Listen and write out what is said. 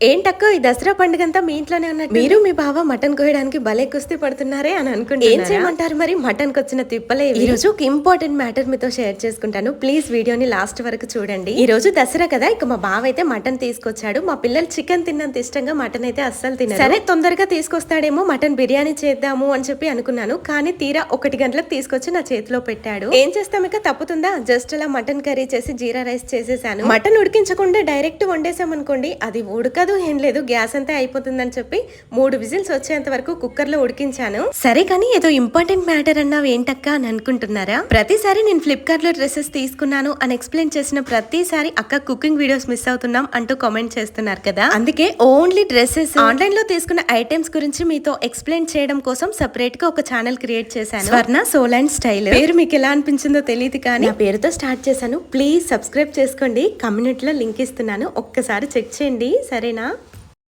ఏంటక్కో ఈ దసరా పండుగ అంతా మీ ఇంట్లోనే ఉన్నట్టు మీరు మీ బావ మటన్ కోయడానికి భలే కుస్తీ పడుతున్నారే అని అనుకుంటే ఏం చేయమంటారు మరి? మటన్కి వచ్చిన తిప్పలే ఈ రోజు ఒక ఇంపార్టెంట్ మ్యాటర్ మీతో షేర్ చేసుకుంటాను. ప్లీజ్ వీడియోని లాస్ట్ వరకు చూడండి. ఈ రోజు దసరా కదా ఇక మా బావ అయితే మటన్ తీసుకొచ్చాడు. మా పిల్లలు చికెన్ తిన్నంత ఇష్టంగా మటన్ అయితే అస్సలు తిన్నారు సరే తొందరగా తీసుకొస్తాడేమో మటన్ బిర్యానీ చేద్దాము అని చెప్పి అనుకున్నాను. కానీ తీరా ఒకటి గంటలకు తీసుకొచ్చి నా చేతిలో పెట్టాడు. ఏం చేస్తాం ఇక? తప్పుతుందా? జస్ట్ అలా మటన్ కర్రీ చేసి జీరా రైస్ చేసేసాను. మటన్ ఉడికించకుండా డైరెక్ట్ వండేసాం అనుకోండి అది ఉడకదు ఏం లేదు. గ్యాస్ అంతా అయిపోతుందని చెప్పి మూడు విజిల్స్ వచ్చేంత వరకు కుక్కర్లో ఉడికించాను. సరే కానీ ఏదో ఇంపార్టెంట్ మ్యాటర్ అన్నావు ఏంటక్క అని అనుకుంటున్నారా? ప్రతిసారి నేను ఫ్లిప్కార్ట్లో డ్రెస్సెస్ తీసుకున్నాను అని ఎక్స్ప్లెయిన్ చేసిన ప్రతిసారి అక్క కుకింగ్ వీడియోస్ మిస్ అవుతున్నాం అంటూ కామెంట్ చేస్తున్నారు కదా. అందుకే ఓన్లీ డ్రెస్సెస్. ఆన్లైన్లో తీసుకున్న ఐటమ్స్ గురించి మీతో ఎక్స్ప్లెయిన్ చేయడం కోసం సెపరేట్గా ఒక ఛానల్ క్రియేట్ చేశాను. Swarna soul and style. పేరు మీకు ఎలా అనిపించిందో తెలియదు కానీ నా పేరుతో స్టార్ట్ చేశాను. ప్లీజ్ సబ్స్క్రైబ్ చేసుకోండి. కమ్యూనిటీలో లింక్ ఇస్తున్నాను. ఒక్కసారి చెక్ చేయండి. సరేనా? না